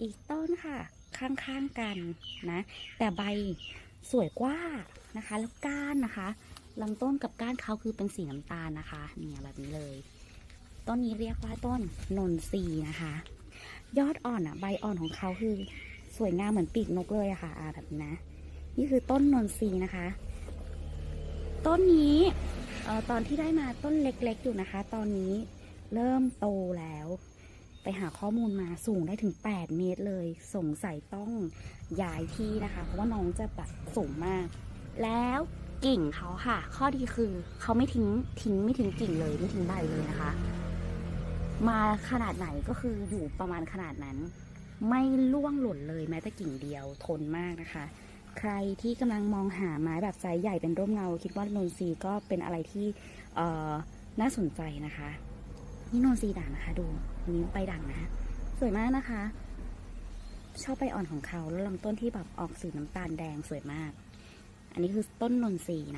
อีกต้นค่ะ ข้างๆกันนะ แต่ใบสวยกว่านะคะ แล้วก้านนะคะลำต้นกับก้านเขาคือเป็นสีน้ำตาลนะคะ เนี่ยแบบนี้เลย ต้นนี้เรียกว่าต้นนนทรีนะคะ ยอดอ่อนอะใบอ่อนของเขาคือสวยงามเหมือนปีกนกเลยอะค่ะอ่าแบบนี้นะ นี่คือต้นนนทรีนะคะ ต้นนี้เอ่อตอนที่ได้มาต้นเล็กๆอยู่นะคะ ตอนนี้เริ่มโตแล้ว หาข้อมูลมาสูงได้ถึง 8 เมตรเลย สงสัยต้องย้ายที่นะคะ เพราะว่าน้องจะแบบสูงมาก แล้วกิ่งเขาค่ะ ข้อดีคือเขาไม่ทิ้งทิ้งไม่ทิ้งกิ่งเลยไม่ทิ้งใบเลยนะคะ มาขนาดไหนก็คืออยู่ประมาณขนาดนั้น ไม่ล่วงหล่นเลยแม้แต่กิ่งเดียวทนมากนะคะ ใครที่กำลังมองหาไม้แบบไซส์ใหญ่เป็นร่มเงา คิดว่านนทรีก็เป็นอะไรที่น่าสนใจนะคะ นี่นนซีด่างนะคะ ดูอันนี้ใบด่างนะ สวยมากนะคะ ชอบใบอ่อนของเขาแล้วลำต้นที่แบบออกสีน้ำตาลแดงสวยมาก อันนี้คือต้นนนทรีนะ